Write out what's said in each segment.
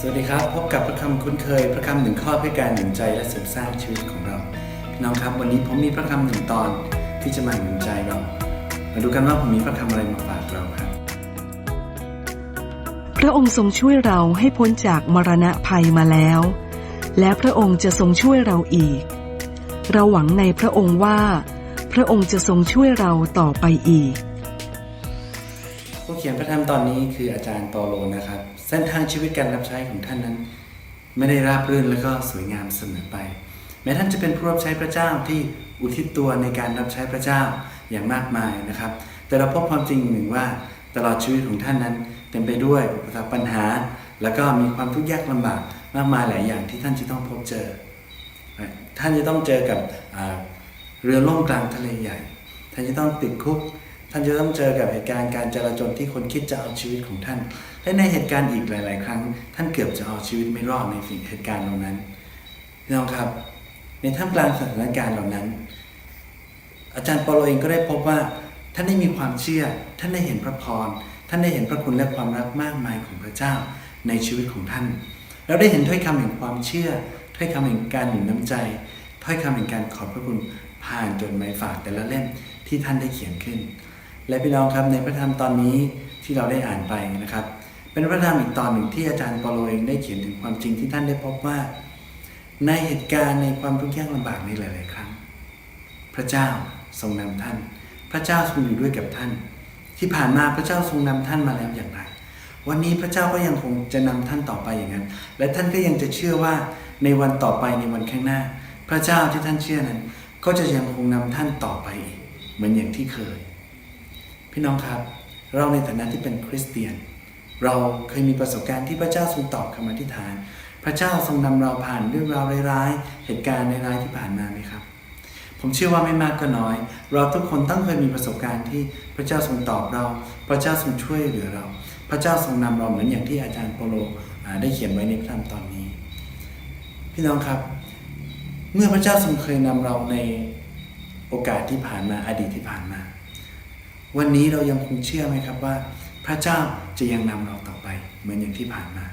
สวัสดีครับ พบกับพระคำคุ้นเคย พระคำหนึ่งข้อเพื่อการหนุนใจและเสริมสร้างชีวิตของเราพี่น้องครับวันนี้ผมมีพระคำหนึ่งตอนที่จะมาหนุนใจเรามาดูกันว่าผมมีพระคำอะไรมาฝากเราครับพระองค์ทรงช่วยเราให้พ้นจากมรณะภัยมาแล้ว และพระองค์จะทรงช่วยเราอีก เราหวังในพระองค์ว่า พระองค์จะทรงช่วยเราต่อไปอีก เขียนพระธรรมตอนนี้คืออาจารย์เปาโลนะครับ เส้นทางชีวิตการรับใช้ของท่านนั้น ไม่ได้ราบรื่นและก็สวยงามเสมอไป แม้ท่านจะเป็นผู้รับใช้พระเจ้าที่อุทิศตัวในการรับใช้พระเจ้าอย่างมากมายนะครับ แต่เราพบความจริงหนึ่งว่าตลอดชีวิตของท่านนั้นเต็มไปด้วยอุปสรรคปัญหา แล้วก็มีความทุกข์ยากลำบากมากมายหลายอย่างที่ท่านจะต้องพบเจอ ท่านจะต้องเจอกับเรือล่มกลางทะเลใหญ่ ท่านจะต้องติดคุก ท่านจะต้องเจอกับเหตุการณ์การจลาจลที่คนคิดจะเอาชีวิตของท่าน และในเหตุการณ์อีกหลาย ๆ ครั้ง ท่านเกือบจะเอาชีวิตไม่รอดในสิ่งเหตุการณ์เหล่านั้นน้องครับ ในท่ามกลางสถานการณ์เหล่านั้น อาจารย์ปาโลเองก็ได้พบว่า ท่านได้มีความเชื่อ ท่านได้เห็นพระพร ท่านได้เห็นพระคุณและความรักมากมายของพระเจ้าในชีวิตของท่าน เราได้เห็นถ้อยคำแห่งความเชื่อ ถ้อยคำแห่งการหนุนน้ำใจ ถ้อยคำแห่งการขอบพระคุณผ่านจดหมายฝากแต่ละเล่มที่ท่านได้เขียนขึ้น และพี่น้องครับในพระธรรมตอนนี้ที่เราได้อ่านไปนะครับ เป็นพระธรรมอีกตอนหนึ่งที่อาจารย์ปาโลเองได้เขียนถึงความจริงที่ท่านได้พบว่า ในเหตุการณ์ในความทุกข์ยากลำบากในหลาย ๆ ครั้ง พระเจ้าทรงนำท่าน พระเจ้าทรงอยู่ด้วยกับท่าน ที่ผ่านมาพระเจ้าทรงนำท่านมาแล้วอย่างไร วันนี้พระเจ้าก็ยังคงจะนำท่านต่อไปอย่างนั้น และท่านก็ยังจะเชื่อว่าในวันต่อไปในวันข้างหน้า พระเจ้าที่ท่านเชื่อนั้น ก็จะยังคงนำท่านต่อไปอีกเหมือนอย่างที่เคย พี่น้องครับ เราในฐานะที่เป็นคริสเตียน เราเคยมีประสบการณ์ที่พระเจ้าทรงตอบคำอธิษฐาน พระเจ้าทรงนำเราผ่านเรื่องราวร้ายๆ เหตุการณ์ร้ายๆที่ผ่านมาไหมครับ ผมเชื่อว่าไม่มากก็น้อย เราทุกคนต้องเคยมีประสบการณ์ที่พระเจ้าทรงตอบเรา พระเจ้าทรงช่วยเหลือเรา พระเจ้าทรงนำเราเหมือนอย่างที่อาจารย์โปโลได้เขียนไว้ในพระธรรมตอนนี้ พี่น้องครับ เมื่อพระเจ้าทรงเคยนำเราในโอกาสที่ผ่านมาอดีตที่ผ่านมา วันนี้เรายังคงเชื่อไหมครับว่า พระเจ้าจะยังนำเราต่อไปเหมือนอย่างที่ผ่านมา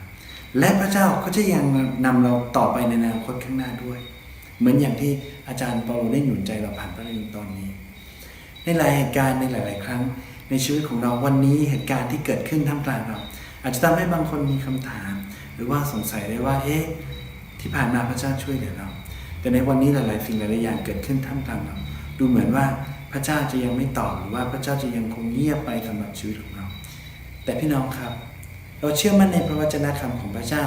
และพระเจ้าก็จะยังนำเราต่อไปในอนาคตข้างหน้าด้วย เหมือนอย่างที่อาจารย์เปาโลได้หนุนใจเราผ่านพระเรื่องตอนนี้ ในหลายเหตุการณ์ในหลาย ๆ ครั้ง ในชีวิตของเราวันนี้เหตุการณ์ที่เกิดขึ้นท่ามกลางเรา อาจจะทำให้บางคนมีคำถาม หรือว่าสงสัยได้ว่าเอ๊ะที่ผ่านมาพระเจ้าช่วยเหลือเรา แต่ในวันนี้หลาย ๆ สิ่งหลาย ๆ อย่างเกิดขึ้นท่ามกลางเราดูเหมือนว่า พระเจ้าจะยังไม่ตอบหรือว่าพระเจ้าจะยังคงเงียบไปสำหรับชีวิตของเรา แต่พี่น้องครับ เราเชื่อมั่นในพระวจนะคำของพระเจ้า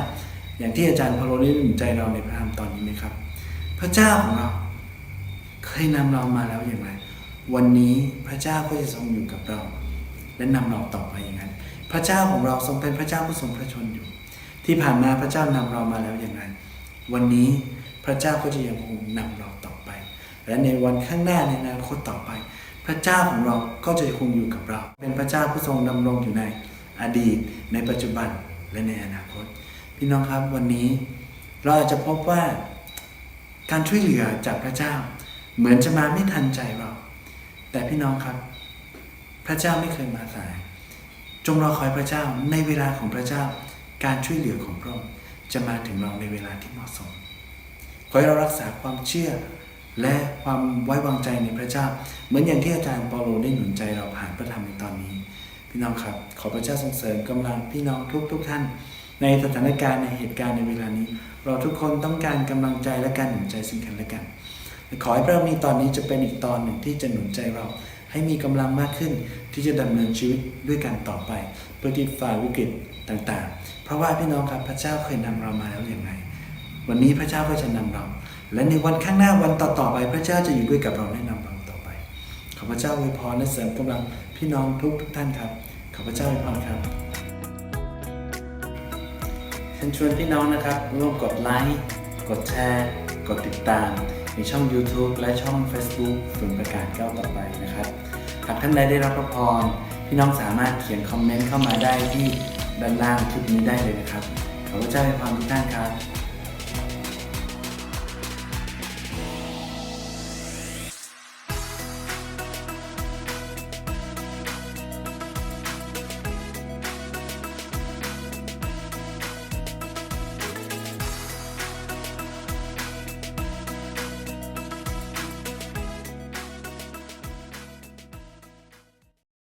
อย่างที่อาจารย์พาโลได้หนุนใจเราในพระธรรมตอนนี้ไหมครับ พระเจ้าของเรา เคยนำเรามาแล้วอย่างไร วันนี้พระเจ้าก็จะทรงอยู่กับเรา และนำเราต่อไปอย่างนั้น พระเจ้าของเราทรงเป็นพระเจ้าผู้ทรงพระชนอยู่ ที่ผ่านมาพระเจ้านำเรามาแล้วอย่างไร วันนี้พระเจ้าก็จะยังคงนำเรา และในวันข้างหน้าในอนาคตต่อไป พระเจ้าของเราก็จะคงอยู่กับเรา เป็นพระเจ้าผู้ทรงดำรงอยู่ในอดีต ในปัจจุบันและในอนาคต พี่น้องครับวันนี้เราอาจจะพบว่าการช่วยเหลือจากพระเจ้า เหมือนจะมาไม่ทันใจเรา แต่พี่น้องครับ พระเจ้าไม่เคยมาสาย จงรอคอยพระเจ้าในเวลาของพระเจ้า การช่วยเหลือของพระองค์จะมาถึงเราในเวลาที่เหมาะสมขอให้เรารักษาความเชื่อ และความไว้วางใจในพระเจ้า เหมือนอย่างที่อาจารย์เปาโลได้หนุนใจเราผ่านพระธรรมในตอนนี้ พี่น้องครับ ขอพระเจ้าทรงเสริมกำลังพี่น้องทุกทุกๆท่าน ในสถานการณ์ในเหตุการณ์ในเวลานี้ เราทุกคนต้องการกำลังใจและการหนุนใจซึ่งกันและกันขอให้พระมีตอนนี้จะเป็นอีกตอนหนึ่งที่จะหนุนใจเรา ให้มีกำลังมากขึ้นที่จะดำเนินชีวิตด้วยกันต่อไป เพื่อที่ฝ่าวิกฤตต่างๆ เพราะว่าพี่น้องครับพระเจ้าเคยนำเรามาแล้วอย่างไรวันนี้พระเจ้าก็จะนำเรา และในวันข้างหน้าวันต่อๆไป พระเจ้าจะอยู่ด้วยกับเราและนำเราต่อไปขอพระเจ้าอวยพรและเสริมกำลังพี่น้องทุกทุกท่านครับขอพระเจ้าอวยพรครับเชิญชวนพี่น้องนะครับร่วมกดไลค์กดแชร์กดติดตาม ในช่อง YouTube และช่อง Facebook ส่วนประกาศก้าวต่อไปนะครับหากท่านใดได้รับพระพรพี่น้องสามารถเขียนคอมเมนต์เข้ามาได้ที่ด้านล่างคลิปนี้ได้เลยนะครับขอพระเจ้าอวยพรทุกท่านครับ